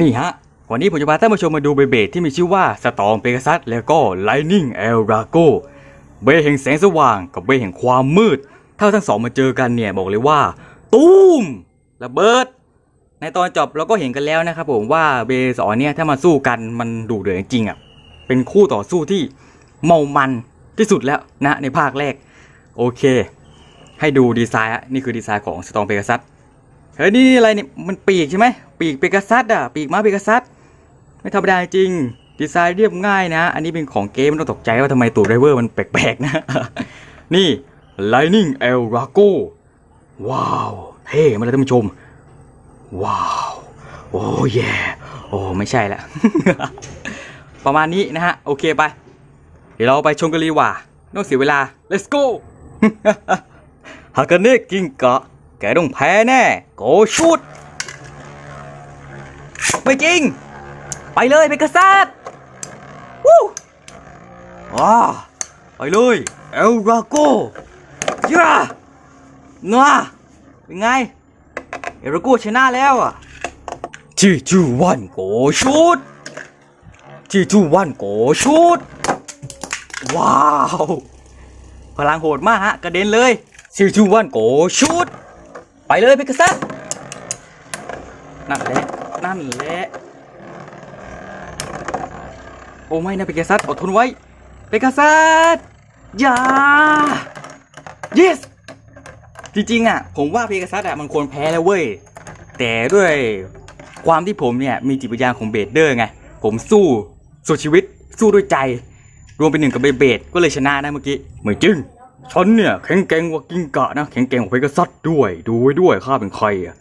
นี่ฮะ วันนี้ผมจะพาท่านผู้ชมมาดูเบเบดที่มีชื่อว่าสตองเปก a ซัสแล้วก็ไลนิ่งเอลราโกเบแห่งแสงสว่างกับเบแห่งความมืด ถ้าทั้งสองมาเจอกันเนี่ยบอกเลยว่า ตูมระเบิด ในตอนจบเราก็เห็นกันแล้วนะครับผมว่าเบสองเนี่ยถ้ามาสู้กันมันดุเดือดจริงๆอะเป็นคู่ต่อสู้ที่เมามันที่สุดแล้วนะในภาคแรก โอเค ให้ดูดีไซน์อะนี่คือดีไซน์ของสตองเปก a ซัส เฮ้ยนี่อะไรเนี่ยมันปีกใช่ไหมปีกเปกัสซัสอะปีกม้าเปกัสซัสไม่ธรรมดาจริง ดีไซน์เรียบง่ายนะ อันนี้เป็นของเกมไม่ต้องตกใจว่าทำไมตูดไดเวอร์มันแปลกๆนะ นี่ Lightning El Rago ว้าวเท่มาเลยท่านผู้ชม ว้าว โอ้เย่โอ้ไม่ใช่ละประมาณนี้นะฮะ โอเคไป เดี๋ยวเราไปชมกันเลยว่าไม่ต้องเสียเวลา let's go ฮากาเนะกิงกะ แกต้องแพ้แน่ โกชุด ไม่จริง ไปเลยเปกาซัสวู้ว้าไปเลย เอลราโกย่านัวเป็นไง เอลราโกชนะแล้วอะจีจูวันโกชุดจีจูวันโกชุด ว้าว พลังโหดมากฮะ กระเด็นเลยซีจูวันโกชุด ไปเลยเพกซัสนั่นแหละนั่นแหละโอ้ไม่นะเพกซัสอดทนไว้เพกซัสอย่า yes จริงๆอะ ผมว่าเพกซัสอะมันควรแพ้แล้วเว้ย แต่ด้วยความที่ผมเนี่ย มีจิตวิญญาณของเบดเดอร์ไง ผมสู้สู้ชีวิตสู้ด้วยใจ รวมเป็นหนึ่งกับเบเบดก็เลยชนะนะเมื่อกี้ไม่จริง ฉันเนี่ยแข็งแกร่งกว่ากิงกะนะแข็งแกร่งกว่าเพกซัสด้วย ดูไว้ด้วยข้าเป็นใครอะ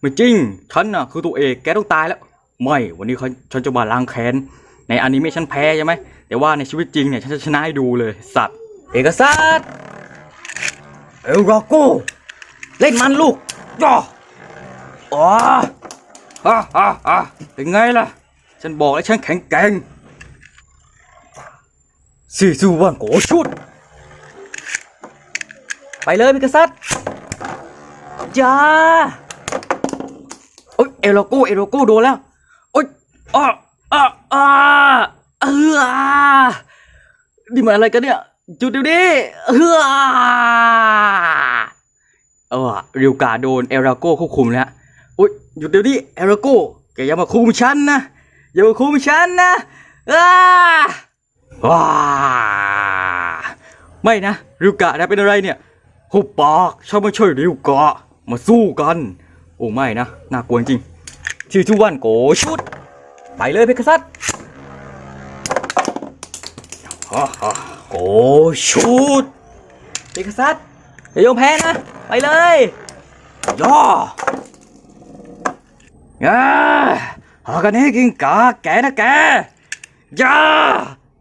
ไม่จริง ฉันน่ะคือตัวเอกแกต้องตายแล้ว ไม่ วันนี้เขาฉันจะมาล้างแค้น ในอนิเมะฉันแพ้ใช่ไหม แต่ว่าในชีวิตจริงเนี่ยฉันจะชนะให้ดูเลย สัตว์เอกซัสเอลรโกเล่นมันลูกย่ออ๋อฮ่าฮ่าฮ่าเป็นไงล่ะ ฉันบอกแล้วฉันแข็งแกร่งสี่สู้ว่างโกชุด ไปเลยพิกาซัสจ้าโอ้ยเอโลโก้เอโลโก้โดนแล้วโอ้ยอ้าอ้าอ้าเอออ่านี่มันอะไรกันเนี่ยจุดเดี๋ยวนี้เอออ่าเออริวกาโดนเอราโก้ควบคุมแล้วโอ้ยหยุดเดี๋ยวนี้เอราโก้แกอย่ามาคุมฉันนะอย่ามาคุมฉันนะอ้าว้าไม่นะริวกะนะเป็นอะไรเนี่ย หุบปากฉันไม่ใช่ริวกะ มาสู้กัน โอ้ไม่นะ น่ากลัวจริง ชื่อชุวันโกชุด ไปเลยเพคะซัสฮ่าฮ่าโกชุดเพคะซัสอย่ายอมแพ้นะ ไปเลยย่ออ่าหากันให้กินกาแกนะแกย่า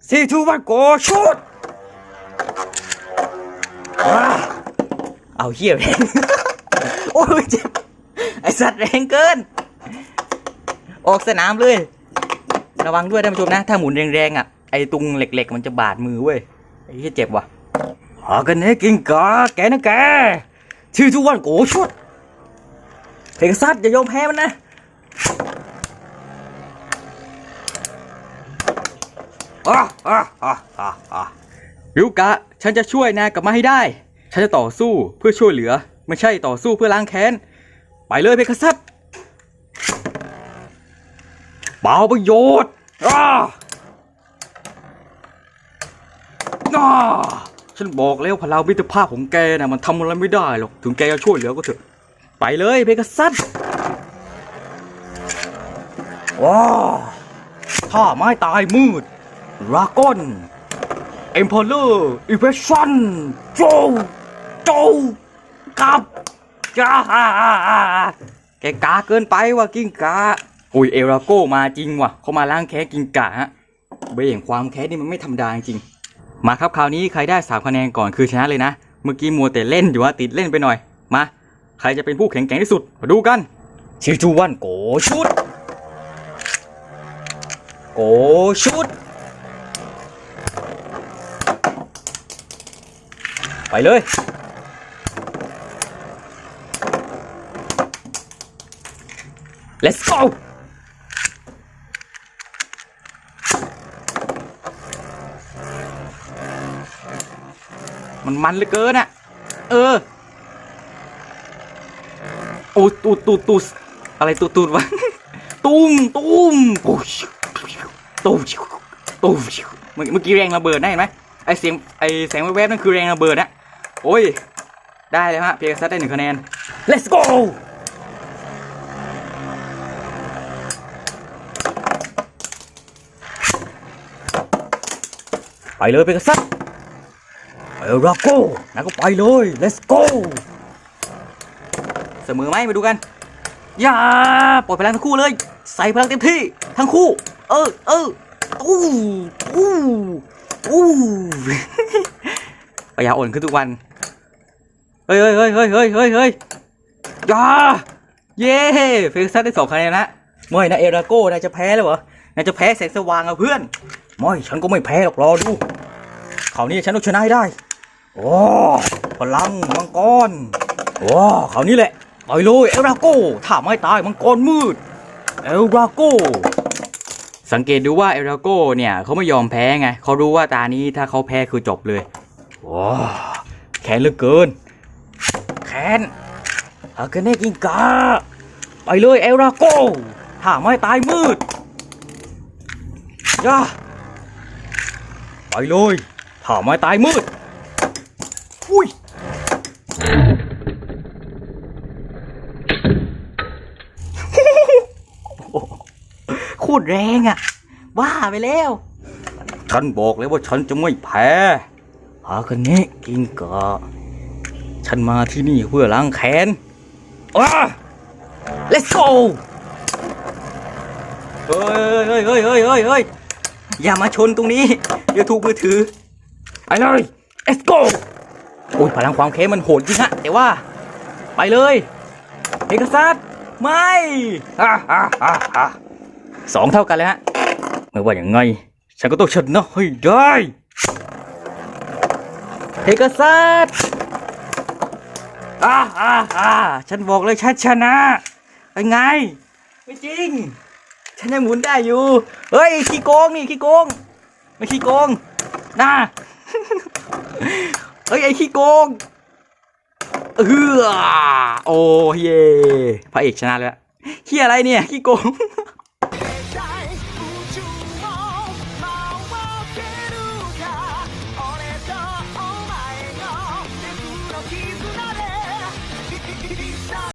ซีทูวันโกชุดอ่า เอาเหี้ยแรงโอ้ยเจ็บไอสัตว์แรงเกิน ออกสนามเลย ระวังด้วยท่านผู้ชมนะ ถ้าหมุนแรงๆอะไอตรงเหล็กๆ มันจะบาดมือเว้ยไอ้เหี้ยเจ็บว่ะหากันเนี้กินกาแกนะแกชื่อทุกวันโกชุดเพกซัสอย่ายอมแพ้มันนะอะอะอะอะอะริวกะ ฉันจะช่วยนายกลับมาให้ได้ ฉันจะต่อสู้เพื่อช่วยเหลือ ไม่ใช่ต่อสู้เพื่อล้างแค้น ไปเลยเพคะซับเปล่าประโยชน์อ้าอ้าฉันบอกแล้วพลังมิตรภาพของแกนะมันทำอะไรไม่ได้หรอก ถึงแกจะช่วยเหลือก็เถอะ ไปเลยเพคะซับว้าท่าไม้ตายมืดรากอนเอ็มพอร์เลอร์อีเวชั่นโจ จกับจ้าแกกาเกินไปว่ะกิ้งกาอุ้ยเอราโก้มาจริงว่ะเขามาล้างแค้นกิ้งกาฮะเบี่ยงความแค้นนี่มันไม่ธรรมดาจริงมาครับคราวนี้ใครได้สามคะแนนก่อนคือชนะเลยนะ เมื่อกี้มัวแต่เล่นอยู่ว่าติดเล่นไปหน่อย มา ใครจะเป็นผู้แข็งแกร่งที่สุด มาดูกันชิจูวันโกชุด โกชุด ไปเลย let's go มันมันเหลือเกินอะเออโอ้ตูตูตูอะไรตูตูวะตุ้มตุ้มตุ้มตุ้มตุ้มเมื่อกี้แรงระเบิดได้ไหมไอเสียงไอแสงแวบๆนั่นคือแรงระเบิดนะโอ้ยได้เลยฮะเพียงซัดได้หนึ่งคะแนน let's go ไปเลยเพียร์ซัสเอลราโก้นะก็ไปเลย let's go เสมอไหมมาดูกัน อย่าปล่อยพลังทั้งคู่เลย ใส่พลังเต็มที่ทั้งคู่ เออเอออู้อู้อู้ปัญญาอ่อนขึ้นทุกวัน เฮ้ยเฮ้ยเฮ้ยเฮ้ยเฮ้ยเฮ้ยเฮ้ยอย่าเย้เฟรซัสได้สองคะแนนนะไม่นะเอราโก้นายจะแพ้แล้วเหรอนายจะแพ้แสงสว่างอะเพื่อน ไม่ฉันก็ไม่แพ้หรอกรอดูคราวนี้ฉันต้องชนะให้ได้ โอ้พลังมังกรโอ้คราวนี้แหละต่อยเลยเอลราโก้ถ้าไม่ตายมังกรมืดเอลราโก้สังเกตดูว่าเอลราโก้เนี่ยเขาไม่ยอมแพ้ไงเขารู้ว่าตานี้ถ้าเขาแพ้คือจบเลยว้าแค้นเหลือเกินแค้นฮากเนกิงกาไปเลยเอลราโก้ถ้าไม่ตายมืดย่า ไปเลยถ้าไม่ตายมืด อุ้ย โคตรแรงอะ ว่าไปแล้ว ฉันบอกเลยว่าฉันจะไม่แพ้ฮากันเนะกิงกะฉันมาที่นี่เพื่อล้างแค้นอ้า let's go เฮ้ยเฮ้ยเฮ้ยเฮ้ยเฮ้ยอย่ามาชนตรงนี้ เดี๋ยวถูมือถือไปเลย let's go โอ้ยพลังความแค้มันโหดจริงฮะแต่ว่า ไปเลยเอกซัสไม่ฮ่าฮ่าฮ่าสองเท่ากันเลยฮะไม่ว่าอย่างไง ฉันก็ต้องชนะให้ได้เฮกซัสอ่าอ่าอ่าฉันบอกเลยฉันชนะเป็นไง ไม่จริง ฉันยังหมุนได้อยู่ เฮ้ยขี้โกงนี่ขี้โกง ไม่ขี้โกงน่าเฮ้ยไอ้ขี้โกงเออโอ้เย่พระเอกชนะแล้วเฮียอะไรเนี่ยขี้โกง